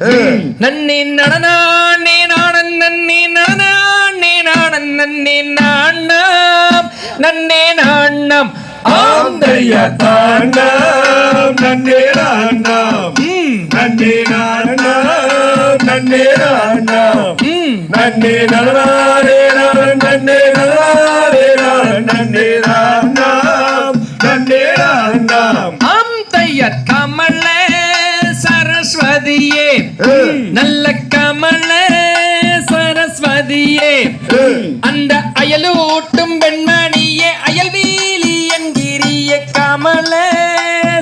நன்னி நடனானே நாடன் நன்னி நடனானே நாடன் நன்னி நாண்ணம். நன்னே நாண்ணம். ஆந்தைய தாண்டம் நன்னே நாண்டம் நன்னே நாண்டம் நன்னே நாண்டம் நன்னே நலனாரே நாடன் நன்னே நலனாரே நாடன் நன்னே நாண்டம் நன்னே நாண்டம் ஆம் தையர் கமல சரஸ்வதியே. நல்ல கமல சரஸ்வதியே. அந்த அயலூட்டும் பெண்மணியே அயல்வீலி என்கிறிய கமல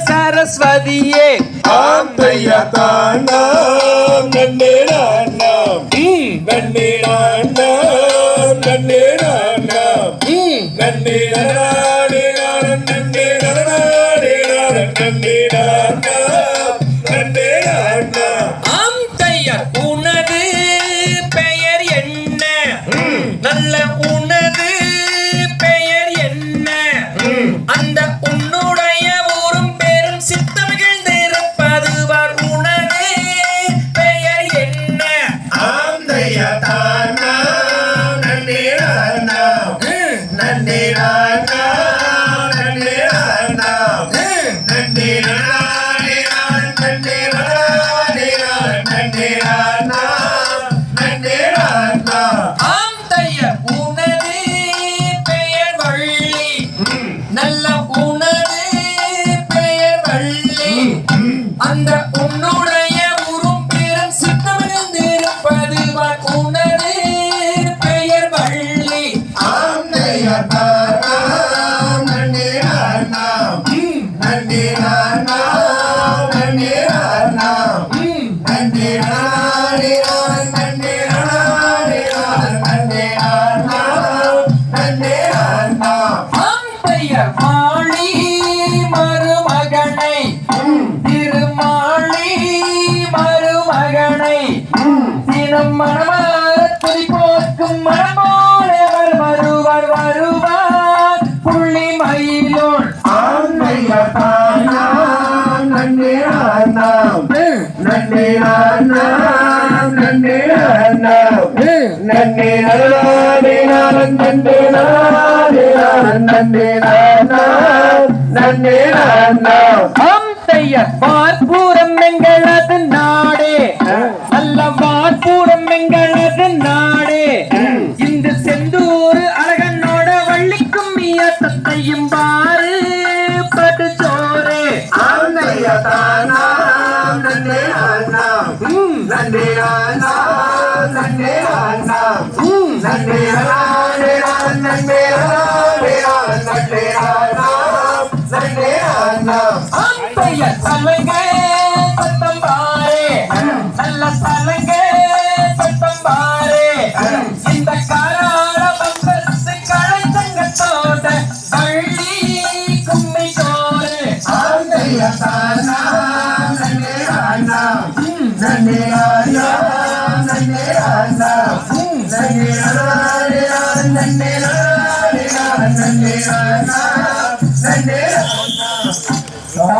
சரஸ்வதியே. ஆந்தைய தாண்டம் நன்னே நாண்டம் நன்னே நாண்டம் நன்னே நாண்டம் நன்னே நலனாரே நாடன் நன்னே நல்ல உனது பெயர் என்ன? அந்த உன்னுடைய ஊரும் பெரும் சித்தமிகள் நிரப்பதுவார் உனது பெயர் என்ன? ஆந்தைய தாண்டம் நன்னே நாண்டம் நன்னே நாண்டம் நன்னே உன்னுடைய உரும் பெரும் சித்தமிழ் நிரப்பதுவார் உனது பெயர் வள்ளி. ஆந்தைய தாண்டம் நன்னே நாண்டம் நன்னே நாண்டம் நன்னே நாண்டம் நன்னே நாடே தினம் மனமார துதிப்போர்க்கும் மனமோனவர் வருவார் வருவார். புள்ளி தாண்டம் நன்னே நன்னே நன்னே நன்னே நன்னே நாடன் நன்னே நாண்டம் நன்னே வார்பூரம் எங்களது நாடே. இந்த செந்தூர் அழகனோட வள்ளிக்கும் மியத்தையும் பாரு பட்டு தாண்டம் passar.